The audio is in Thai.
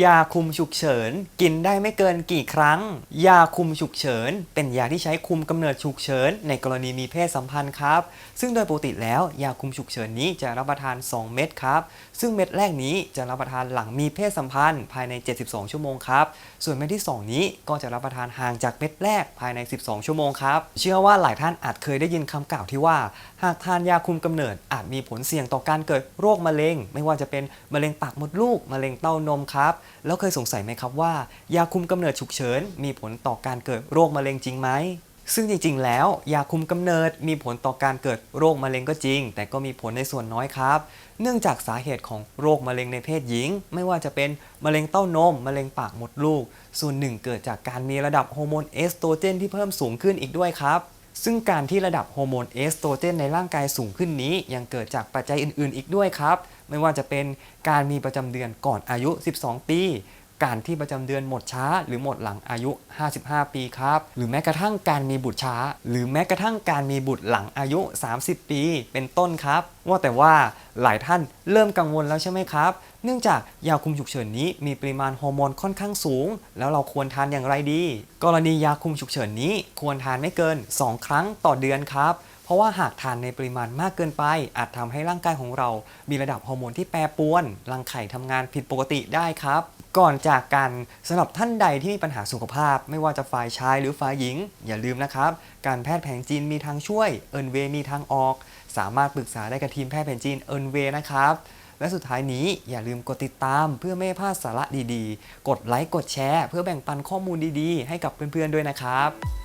ยาคุมฉุกเฉิน กินได้ไม่เกินกี่ครั้ง ยาคุมฉุกเฉิน เป็นยาที่ใช้คุมกำเนิดฉุกเฉิน ในกรณีมีเพศสัมพันธ์ครับ ซึ่งโดยปกติแล้วยาคุมฉุกเฉินนี้จะรับประทาน 2 เม็ดครับ ซึ่งเม็ดแรกนี้จะรับประทานหลังมีเพศสัมพันธ์ภายใน 72 ชั่วโมงครับ ส่วนเม็ดที่ 2 นี้ก็จะรับประทานห่างจากเม็ดแรกภายใน 12 ชั่วโมงครับ เชื่อว่าหลายท่านอาจเคยได้ยินคำกล่าวที่ว่า หากทานยาคุมกำเนิดอาจมีผลเสี่ยงต่อการเกิดโรคมะเร็ง ไม่ว่าจะเป็นมะเร็งปากมดลูก มะเร็งเต้านมครับแล้วเคยสงสัยไหมครับว่า ยาคุมกำเนิดฉุกเฉิน มีผลต่อการเกิดโรคมะเร็งจริงไหมซึ่งจริงๆ แล้ว ยาคุมกำเนิดมีผลต่อการเกิดโรคมะเร็งก็จริง แต่ก็มีผลในส่วนน้อยครับ เนื่องจากสาเหตุของโรคมะเร็งในเพศหญิง ไม่ว่าจะเป็นมะเร็งเต้านม มะเร็งปากมดลูก ส่วนหนึ่งเกิดจากการมีระดับฮอร์โมนเอสโตรเจนที่เพิ่มสูงขึ้นอีกด้วยครับ ซึ่งการที่ระดับฮอร์โมนเอสโตรเจนในร่างกายสูงขึ้นนี้ ยังเกิดจากปัจจัยอื่นๆ อีกด้วยครับ ไม่ว่าจะเป็นการมีประจำเดือนก่อนอายุ 12 ปี การที่ประจำเดือนหมดช้า หรือหมดหลังอายุ 55 ปีครับ หรือแม้กระทั่งการมีบุตรช้า หรือแม้กระทั่งการมีบุตรหลังอายุ 30 ปี เป็นต้นครับ ว่าแต่ว่าหลายท่านเริ่มกังวลแล้วใช่ไหมครับ เนื่องจากยาคุมฉุกเฉินนี้มีปริมาณฮอร์โมนค่อนข้างสูง แล้วเราควรทานอย่างไรดี กรณียาคุมฉุกเฉินนี้ควรทานไม่เกิน 2 ครั้งต่อเดือนครับ เพราะว่าหากทานในปริมาณมากเกินไป อาจทำให้ร่างกายของเรา มีระดับฮอร์โมนที่แปรปรวนรังไข่ทำงานผิดปกติได้ครับก่อนจากกันสำหรับท่านใดที่มีปัญหาสุขภาพ ไม่ว่าจะฝ่ายชายหรือฝ่ายหญิง อย่าลืมนะครับ การแพทย์แผนจีนมีทางช่วย เอินเวมีทางออก สามารถปรึกษาได้กับทีมแพทย์แผนจีนเอินเวนะครับ และสุดท้ายนี้อย่าลืมกดติดตามเพื่อไม่พลาดสาระดีๆ กดไลค์กดแชร์ เพื่อแบ่งปันข้อมูลดีๆ ให้กับเพื่อนๆด้วยนะครับ